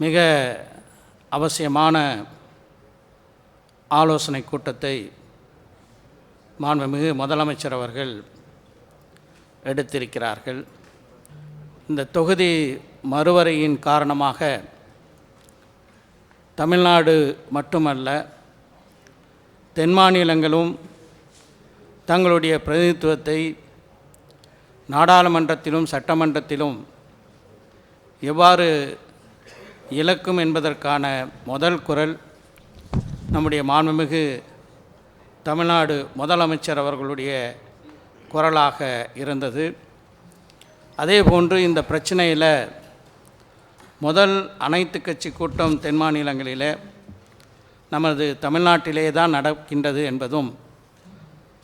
மிக அவசியமான ஆலோசனை கூட்டத்தை மாண்புமிகு முதலமைச்சர் அவர்கள் எடுத்திருக்கிறார்கள். இந்த தொகுதி மறுவரையின் காரணமாக தமிழ்நாடு மட்டுமல்ல தென் மாநிலங்களும் தங்களுடைய பிரதிநிதித்துவத்தை நாடாளுமன்றத்திலும் சட்டமன்றத்திலும் எவ்வாறு இழக்கும் என்பதற்கான முதல் குரல் நம்முடைய மாண்புமிகு தமிழ்நாடு முதலமைச்சர் அவர்களுடைய குரலாக இருந்தது. அதே போன்று இந்த பிரச்சனையில் முதல் அனைத்து கட்சி கூட்டம் தென் மாநிலங்களிலே நமது தமிழ்நாட்டிலே தான் நடக்கின்றது என்பதும்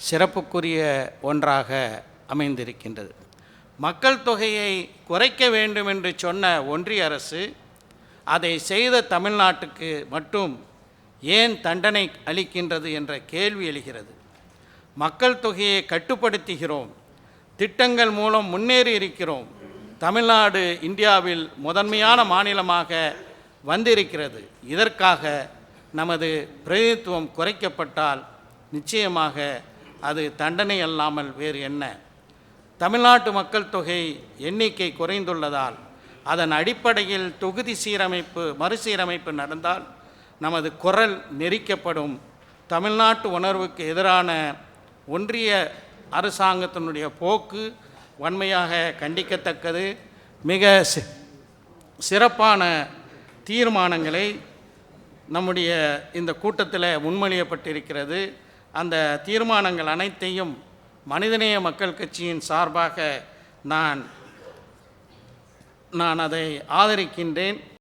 சிறப்புக்குரிய ஒன்றாக அமைந்திருக்கின்றது. மக்கள் தொகையை குறைக்க வேண்டும் என்று சொன்ன ஒன்றிய அரசு அதை செய்த தமிழ்நாட்டுக்கு மட்டும் ஏன் தண்டனை அளிக்கின்றது என்ற கேள்வி எழுகிறது. மக்கள் தொகையை கட்டுப்படுத்துகிறோம். திட்டங்கள் மூலம் முன்னேறி இருக்கிறோம். தமிழ்நாடு இந்தியாவில் முதன்மையான மாநிலமாக வந்திருக்கிறது. இதற்காக நமது பிரதிநிதித்துவம் குறைக்கப்பட்டால் நிச்சயமாக அது தண்டனை அல்லாமல் வேறு என்ன? தமிழ்நாட்டு மக்கள் தொகை எண்ணிக்கை குறைந்துள்ளதால் அதன் அடிப்படையில் தொகுதி சீரமைப்பு மறுசீரமைப்பு நடந்தால் நமது குரல் நெரிக்கப்படும். தமிழ்நாட்டு உணர்வுக்கு எதிரான ஒன்றிய அரசாங்கத்தினுடைய போக்கு வன்மையாக கண்டிக்கத்தக்கது. மிக சிறப்பான தீர்மானங்களை நம்முடைய இந்த கூட்டத்தில் முன்மொழியப்பட்டிருக்கிறது. அந்த தீர்மானங்கள் அனைத்தையும் மனிதநேய மக்கள் கட்சியின் சார்பாக நான் நான் அதை ஆதரிக்கின்றேன்.